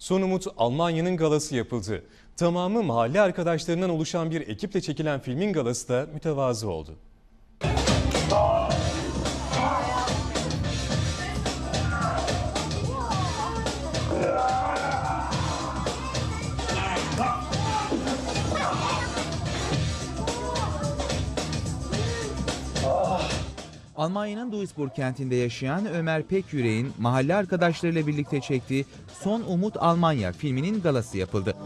Son Umut Almanya'nın galası yapıldı. Tamamı mahalle arkadaşlarından oluşan bir ekiple çekilen filmin galası da mütevazı oldu. Almanya'nın Duisburg kentinde yaşayan Ömer Pekyürek'in mahalle arkadaşlarıyla birlikte çektiği Son Umut Almanya filminin galası yapıldı.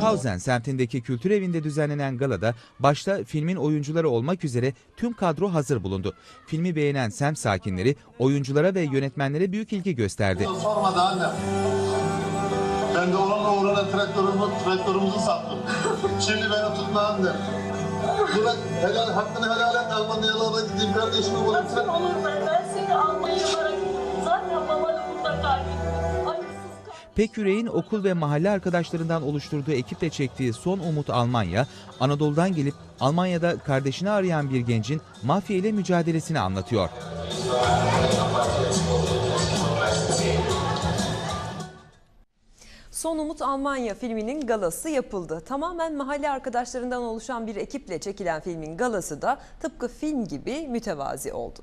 Hausen semtindeki kültür evinde düzenlenen galada başta filmin oyuncuları olmak üzere tüm kadro hazır bulundu. Filmi beğenen semt sakinleri oyunculara ve yönetmenlere büyük ilgi gösterdi. Sormadı annem. Ben de onunla uğruna traktörümü, traktörümüzü sattım. Şimdi beni tutma annem. Bırak helal, hakkını helal et Almanyalara gideyim kardeşimi bulayım. Nasıl olur ben? Ben seni Almanya'lara zaten babanı burada kaybettim. Kaldım. Pekyürek'in okul ve mahalle arkadaşlarından oluşturduğu ekiple çektiği Son Umut Almanya, Anadolu'dan gelip Almanya'da kardeşini arayan bir gencin mafya ile mücadelesini anlatıyor. Son Umut Almanya filminin galası yapıldı. Tamamen mahalle arkadaşlarından oluşan bir ekiple çekilen filmin galası da tıpkı film gibi mütevazi oldu.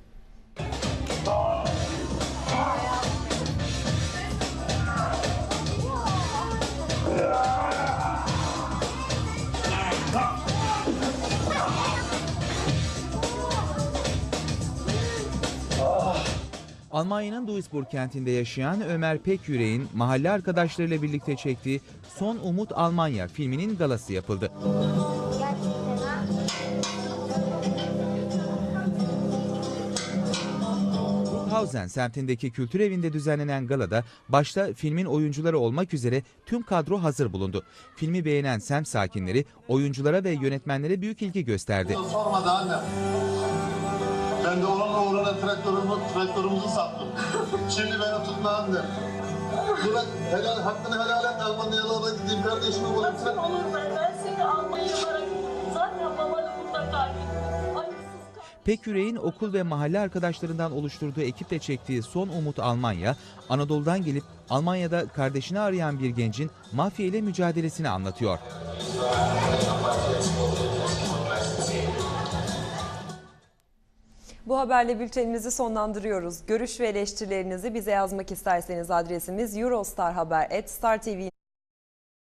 Almanya'nın Duisburg kentinde yaşayan Ömer Pekyürek'in mahalle arkadaşlarıyla birlikte çektiği Son Umut Almanya filminin galası yapıldı. Hausen semtindeki kültür evinde düzenlenen galada başta filmin oyuncuları olmak üzere tüm kadro hazır bulundu. Filmi beğenen semt sakinleri oyunculara ve yönetmenlere büyük ilgi gösterdi. Sormadı annem. Ben de onunla uğruna traktörümü, traktörümüzü sattım. Şimdi beni tutma annem. Bırak helal, hakkını helal et Almanyalara gideyim kardeşimi bulayım. Nasıl olur ben? Ben seni Almanya'lara zaten babanı kaldım. Pekyürek'in okul ve mahalle arkadaşlarından oluşturduğu ekiple çektiği Son Umut Almanya, Anadolu'dan gelip Almanya'da kardeşini arayan bir gencin mafya ile mücadelesini anlatıyor. Bu haberle bültenimizi sonlandırıyoruz. Görüş ve eleştirilerinizi bize yazmak isterseniz adresimiz eurostarhaber.startv